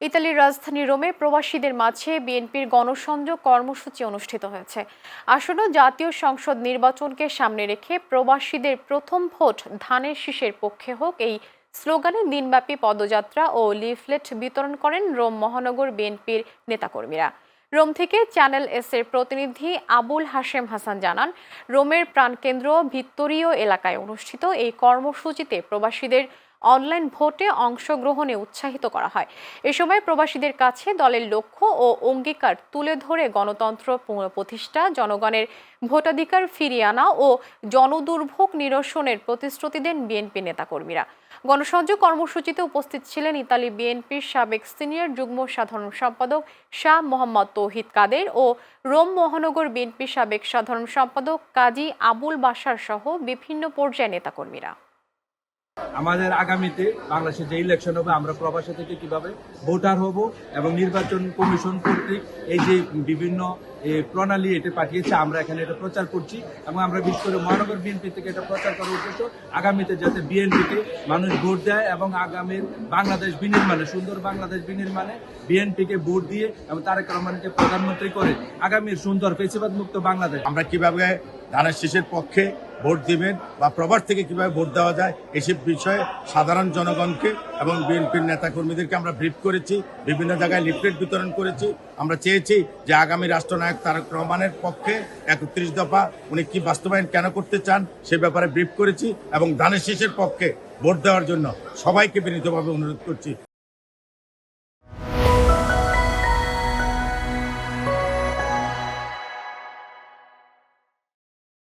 ইতালির রাজধানী রোমে প্রবাসীদের মাঝে বিএনপির গণসংযোগ কর্মসূচি অনুষ্ঠিত হয়েছে। আসন্ন জাতীয় সংসদ নির্বাচনকে সামনে রেখে প্রবাসীদের প্রথম ভোট ধানের শীষের পক্ষে হোক এই স্লোগানে দিনব্যাপী পদযাত্রা ও লিফলেট বিতরণ করেন রোম মহানগর বিএনপির নেতাকর্মীরা। রোম থেকে চ্যানেল এস এর প্রতিনিধি আবুল হাশেম হাসান জানান, রোমের প্রাণকেন্দ্র ভিত্তরীয় এলাকায় অনুষ্ঠিত এই কর্মসূচিতে প্রবাসীদের অনলাইন ভোটে অংশগ্রহণে উৎসাহিত করা হয়। এ সময় প্রবাসীদের কাছে দলের লক্ষ্য ও অঙ্গীকার তুলে ধরে গণতন্ত্র পুনঃপ্রতিষ্ঠা, জনগণের ভোটাধিকার ফিরিয়ে আনা ও জনদুর্ভোগ নিরসনের প্রতিশ্রুতি দেন বিএনপি নেতাকর্মীরা। গণসংযোগ কর্মসূচিতে উপস্থিত ছিলেন ইতালি বিএনপির সাবেক সিনিয়র যুগ্ম সাধারণ সম্পাদক শাহ মোহাম্মদ তৌহিদ কাদের ও রোম মহানগর বিএনপির সাবেক সাধারণ সম্পাদক কাজী আবুল বাশার সহ বিভিন্ন পর্যায়ের নেতাকর্মীরা। আমাদের আগামীতে বাংলাদেশে যে ইলেকশন হবে, আমরা প্রবাসী থেকে কীভাবে ভোটার হব এবং নির্বাচন কমিশন কর্তৃক এই যে বিভিন্ন প্রণালী এটা পাঠিয়েছে, আমরা এখানে এটা প্রচার করছি এবং আমরা বিশেষ করে মহানগর বিএনপি থেকে এটা প্রচার করার উদ্দেশ্য আগামীতে যাতে বিএনপিকে মানুষ ভোট দেয় এবং আগামীর বাংলাদেশ বিনির্মাণে, সুন্দর বাংলাদেশ বিনির্মাণে বিএনপিকে ভোট দিয়ে এবং তারেক রহমানকে প্রধানমন্ত্রী করে আগামীর সুন্দর পেশিবাদ মুক্ত বাংলাদেশ। আমরা কীভাবে ধানের শীষের পক্ষে ভোট দিবেন বা প্রবাস থেকে কীভাবে ভোট দেওয়া যায় এসব বিষয়ে সাধারণ জনগণকে এবং বিএনপির নেতাকর্মীদেরকে আমরা ব্রিফ করেছি, বিভিন্ন জায়গায় লিফলেট বিতরণ করেছি। আমরা চেয়েছি যে আগামী রাষ্ট্রনায়ক তারেক রহমানের পক্ষে একত্রিশ দফা উনি কি বাস্তবায়ন কেন করতে চান, সে ব্যাপারে ব্রিফ করেছি এবং ধানের শেষের পক্ষে ভোট দেওয়ার জন্য সবাইকে বিনীতভাবে অনুরোধ করছি।